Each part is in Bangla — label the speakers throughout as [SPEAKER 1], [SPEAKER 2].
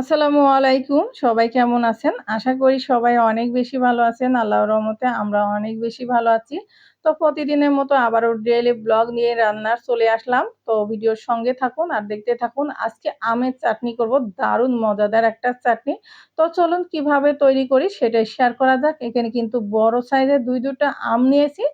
[SPEAKER 1] আসসালামু আলাইকুম, সবাই কেমন আছেন? আশা করি সবাই অনেক বেশি ভালো আছেন। আল্লাহর রহমতে আমরা অনেক বেশি ভালো আছি। তো প্রতিদিনের মতো আবারও ডেইলি ব্লগ নিয়ে রান্নার চলে আসলাম। তো ভিডিওর সঙ্গে থাকুন আর দেখতে থাকুন, আজকে আমের চাটনি করব, দারুণ মজাদার একটা চাটনি। তো চলুন কীভাবে তৈরি করি সেটাই শেয়ার করা যাক। এখানে কিন্তু বড় সাইজের দুই দুটা আম নিয়েছি।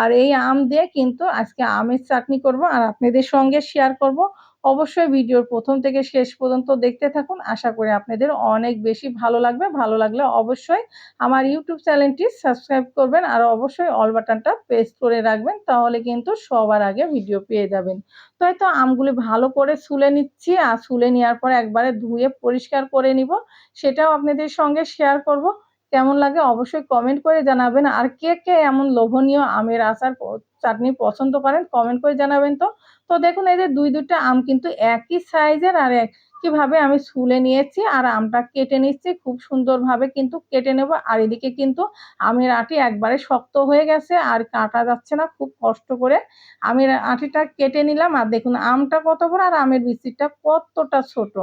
[SPEAKER 1] আর এই আম দিয়ে কিন্তু আজকে আমের চাটনি করব আর আপনাদের সঙ্গে শেয়ার করব। অবশ্যই ভিডিওর প্রথম থেকে শেষ পর্যন্ত দেখতে থাকুন। আশা করি আপনাদের অনেক বেশি ভালো লাগবে। ভালো লাগলে অবশ্যই আমার ইউটিউব চ্যানেলটি সাবস্ক্রাইব করবেন আর অবশ্যই অল বাটনটা প্রেস করে রাখবেন, তাহলে কিন্তু সবার আগে ভিডিও পেয়ে যাবেন। তো তো আমগুলি ভালো করে শুলে নিচ্ছি আর শুলে নেওয়ার পর একবারে ধুয়ে পরিষ্কার করে নিব। সেটাও আপনাদের সঙ্গে শেয়ার করব। কেমন লাগে অবশ্যই কমেন্ট করে জানাবেন। আর কে কে এমন লোভনীয় আমের আচার চাটনি পছন্দ করেন কমেন্ট করে জানাবেন তো। তো দেখুন, এই যে দুই দুটা আম কিন্তু একই সাইজের আর একইভাবে আমি ছুলে নিয়েছি আর আমটা কেটে নিচ্ছি, খুব সুন্দরভাবে কিন্তু কেটে নেব। আর এদিকে কিন্তু আমের আটি একবারে শক্ত হয়ে গেছে আর কাটা যাচ্ছে না, খুব কষ্ট করে। আমের আটিটা কেটে নিলাম আর দেখুন, আমটা কত বড় আর আমের বিচিটা কতটা ছোট।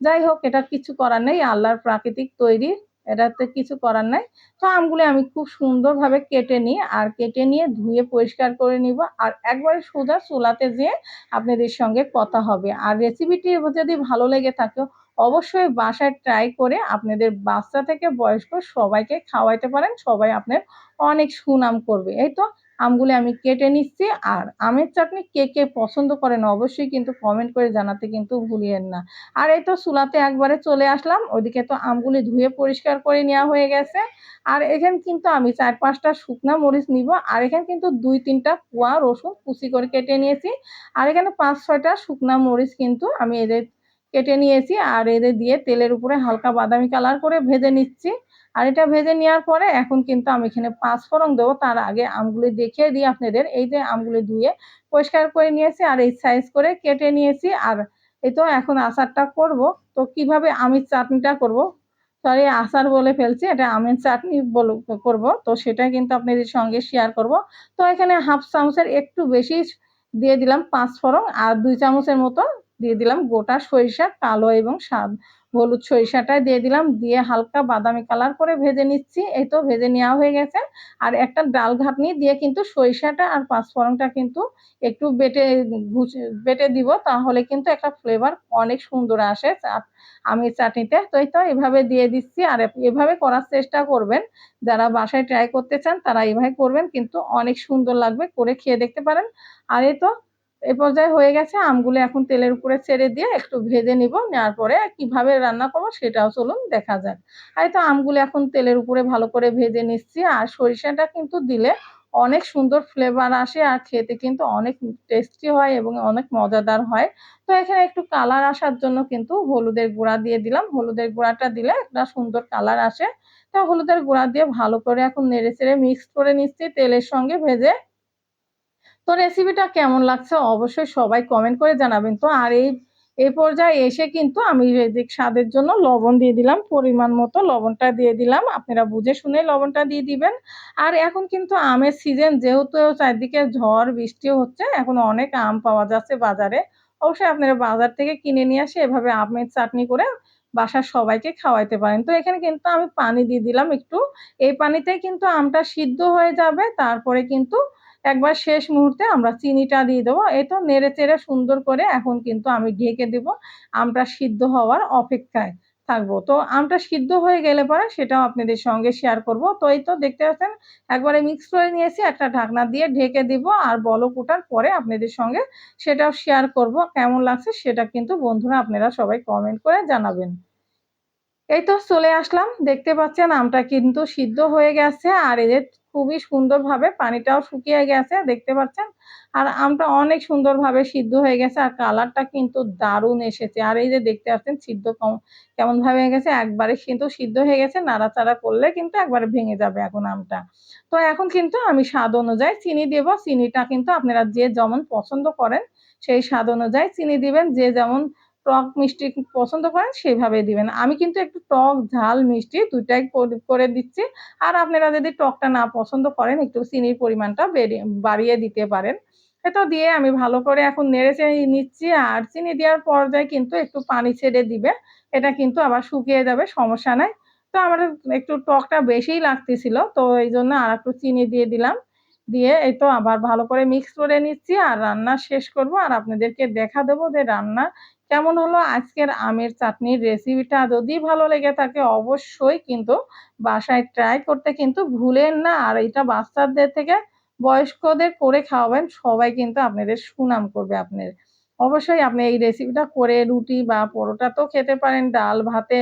[SPEAKER 1] যাই হোক, এটা কিছু করার নেই, আল্লাহর প্রাকৃতিক তৈরি এটাতে কিছু করার নাই। তো আমগুলো আমি খুব সুন্দরভাবে কেটে নিই আর কেটে নিয়ে ধুয়ে পরিষ্কার করে নিব আর একবারে সোজা চুলাতে যেয়ে আপনাদের সঙ্গে কথা হবে। আর রেসিপিটি যদি ভালো লেগে থাকে অবশ্যই বাসায় ট্রাই করে আপনাদের বাচ্চা থেকে বয়স্ক সবাইকে খাওয়াইতে পারেন, সবাই আপনার অনেক সুনাম করবে। এই তো আমগুলি আমি কেটে নিচ্ছি আর আমের চাটনি কে কে পছন্দ করেন অবশ্যই কিন্তু কমেন্ট করে জানাতে কিন্তু ভুলিয়েন না। আর এই তো চুলাতে একবারে চলে আসলাম ওদিকে তো আমগুলি ধুয়ে পরিষ্কার করে নেওয়া হয়ে গেছে। আর এখানে কিন্তু আমি চার পাঁচটা শুকনা মরিচ নিব, আর এখানে কিন্তু দুই তিনটা কুয়া রসুন কুচি করে কেটে নিয়েছি। আর এখানে পাঁচ ছয়টা শুকনা মরিচ কিন্তু আমি এদের কেটে নিয়েছি আর এদের দিয়ে তেলের উপরে হালকা বাদামি কালার করে ভেজে নিচ্ছি। আর এটা ভেজে নেওয়ার পরে এখন কিন্তু আমি এখানে পাঁচ ফোড়ন দেবো। তার আগে আমগুলি দেখিয়ে দিই আপনাদের। এই যে আমগুলি ধুয়ে পরিষ্কার করে নিয়েছি আর এই সাইজ করে কেটে নিয়েছি। আর এই তো এখন আচারটা করব। তো কীভাবে আমি চাটনিটা করব? সরি, আচার বলে ফেলছি। এটা আমের চাটনি বল করব। তো সেটা কিন্তু আপনাদের সঙ্গে শেয়ার করব। তো এখানে হাফ চামচের একটু বেশি দিয়ে দিলাম পাঁচ ফোড়ন আর দুই চামচের মতো দিয়ে দিলাম গোটা সরিষা, কালো এবং হলুদ সরিষাটা দিয়ে দিলাম, দিয়ে হালকা বাদামি কালার করে ভেজে নিচ্ছি। এই তো ভেজে নেওয়া হয়ে গেছে। আর একটা ডাল ঘাটনি দিয়ে কিন্তু সরিষাটা আর পাঁচফোড়নটা কিন্তু একটু বেটে বেটে দিব, তাহলে কিন্তু একটা ফ্লেভার অনেক সুন্দর আসে আমি চাটনিতে। তো এই তো এভাবে দিয়ে দিচ্ছি। আর এভাবে করার চেষ্টা করবেন। যারা বাসায় ট্রাই করতে চান তারা এভাবে করবেন, কিন্তু অনেক সুন্দর লাগবে, করে খেয়ে দেখতে পারেন। আর এই তো এই পর্যায়ে হয়ে গেছে, আমগুলো এখন তেলের উপরে ছেড়ে দিয়ে একটু ভেজে নিব, নেওয়ার পরে কীভাবে রান্না করব সেটাও চলুন দেখা যাক। আর তো আমগুলো এখন তেলের উপরে ভালো করে ভেজে নিচ্ছি, আর সরিষাটা কিন্তু দিলে অনেক সুন্দর ফ্লেভার আসে, আর খেতে কিন্তু অনেক টেস্টি হয় এবং অনেক মজাদার হয়। তো এখানে একটু কালার আসার জন্য কিন্তু হলুদের গুঁড়া দিয়ে দিলাম, হলুদের গুঁড়াটা দিলে একটা সুন্দর কালার আসে। তো হলুদের গুঁড়া দিয়ে ভালো করে এখন নেড়ে চেড়ে মিক্স করে নিচ্ছি, তেলের সঙ্গে ভেজে তো রেসিপিটা কেমন লাগছে অবশ্যই সবাই কমেন্ট করে জানাবেন। তো আর এই এই পর্যায়ে এসে কিন্তু আমি রেজিক স্বাদের জন্য লবণ দিয়ে দিলাম, পরিমাণ মতো লবণটা দিয়ে দিলাম। আপনারা বুঝে শুনে লবণটা দিয়ে দিবেন। আর এখন কিন্তু আমের সিজন যেহেতু চারদিকে ঝড় বৃষ্টিও হচ্ছে, এখন অনেক আম পাওয়া যাচ্ছে বাজারে। অবশ্যই আপনারা বাজার থেকে কিনে নিয়ে আসে এভাবে আমের চাটনি করে বাসার সবাইকে খাওয়াইতে পারেন। তো এখানে কিন্তু আমি পানি দিয়ে দিলাম একটু। এই পানিতেই কিন্তু আমটা সিদ্ধ হয়ে যাবে, তারপরে কিন্তু একবার শেষ মুহূর্তে আমরা চিনিটা দিয়ে দেবো। এই তো নেড়ে চেড়ে সুন্দর করে এখন কিন্তু আমি ঢেকে দেব। আমটা সিদ্ধ হওয়ার অপেক্ষায় থাকব। তো আমটা সিদ্ধ হয়ে গেলে পরে সেটাও আপনাদের সঙ্গে শেয়ার করব। তো এই তো দেখতে পাচ্ছেন, একবারে মিক্স করে নিয়েছি, একটা ঢাকনা দিয়ে ঢেকে দিব আর বলক ওঠার পরে আপনাদের সঙ্গে সেটাও শেয়ার করব। কেমন লাগছে সেটা কিন্তু বন্ধুরা আপনারা সবাই কমেন্ট করে জানাবেন। এই তো চলে আসলাম। দেখতে পাচ্ছেন আমটা কিন্তু সিদ্ধ হয়ে গেছে আর এদের খুবই সুন্দরভাবে পানিটাও শুকিয়ে গেছে, দেখতে পাচ্ছেন? আর আমটা অনেক সুন্দরভাবে সিদ্ধ হয়ে গেছে আর কালারটা কিন্তু দারুণ এসেছে। আর এই যে দেখতে পাচ্ছেন, সিদ্ধ কেমন ভাবে হয়ে গেছে? একবারে কিন্তু সিদ্ধ হয়ে গেছে, নাড়াচাড়া করলে কিন্তু একবারে ভেঙে যাবে এখন আমটা। তো এখন কিন্তু আমি স্বাদ অনুযায়ী চিনি দেব। চিনিটা কিন্তু আপনারা যে যেমন পছন্দ করেন, সেই স্বাদ অনুযায়ী চিনি দিবেন। যে যেমন টক মিষ্টি পছন্দ করেন সেইভাবে দিবেন। আমি কিন্তু একটু টক, ঝাল, মিষ্টি দুইটাই করে দিচ্ছি। আর আপনারা যদি টকটা না পছন্দ করেন, একটু চিনির পরিমাণটা বাড়িয়ে দিতে পারেন। এতো দিয়ে আমি ভালো করে এখন নেড়ে চেড়ে নিচ্ছি। আর চিনি দেওয়ার পর্যায়ে কিন্তু একটু পানি ছেড়ে দিবে। এটা কিন্তু আবার শুকিয়ে যাবে, সমস্যা নাই। তো আমার একটু টকটা বেশিই লাগতেছিল, তো এই জন্য আর একটু চিনি দিয়ে দিলাম। দিয়ে এই তো আবার ভালো করে মিক্স করে নিচ্ছি আর রান্না শেষ করব। আর আপনাদেরকে দেখা দেবো যে রান্না কেমন হলো, আজকের আমের চাটনির রেসিপিটা যদি ভালো লেগে থাকে অবশ্যই কিন্তু বাসায় ট্রাই করতে কিন্তু ভুলেন না। আর এটা বাচ্চাদের থেকে বয়স্কদের করে খাওয়াবেন, সবাই কিন্তু আপনাদের সুনাম করবে আপনার। অবশ্যই আপনি এই রেসিপিটা করে রুটি বা পরোটা তো খেতে পারেন, ডাল, ভাতে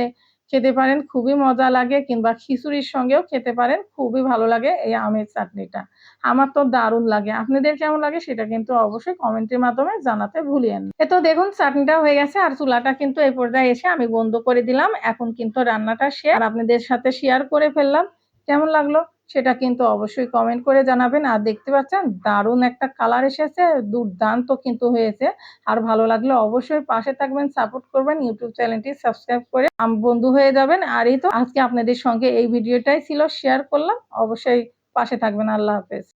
[SPEAKER 1] খেতে পারেন, খুবই মজা লাগে, কিংবা খিচুড়ির সঙ্গেও খেতে পারেন, খুবই ভালো লাগে এই আমের চাটনিটা। আমার তো দারুণ লাগে। আপনাদের কেমন লাগে সেটা কিন্তু অবশ্যই কমেন্টের মাধ্যমে জানাতে ভুলিয়েন এ তো দেখুন চাটনিটা হয়ে গেছে, আর চুলাটা কিন্তু এই পর্যায়ে এসে আমি বন্ধ করে দিলাম। এখন কিন্তু রান্নাটা শেয়ার আপনাদের সাথে শেয়ার করে ফেললাম। কেমন লাগল? সেটা কিন্তু অবশ্যই কমেন্ট করে জানাবেন। আর দেখতে পাচ্ছেন, দারুণ একটা কালার এসেছে, দুর্দান্ত কিন্তু হয়েছে। আর ভালো লাগলে অবশ্যই পাশে থাকবেন সাপোর্ট করবেন ইউটিউব চ্যানেলটি সাবস্ক্রাইব করে বন্ধু হয়ে যাবেন। আর এই তো, আজকে আপনাদের সঙ্গে এই ভিডিওটাই ছিল শেয়ার করলাম। অবশ্যই পাশে থাকবেন। আল্লাহ হাফেজ।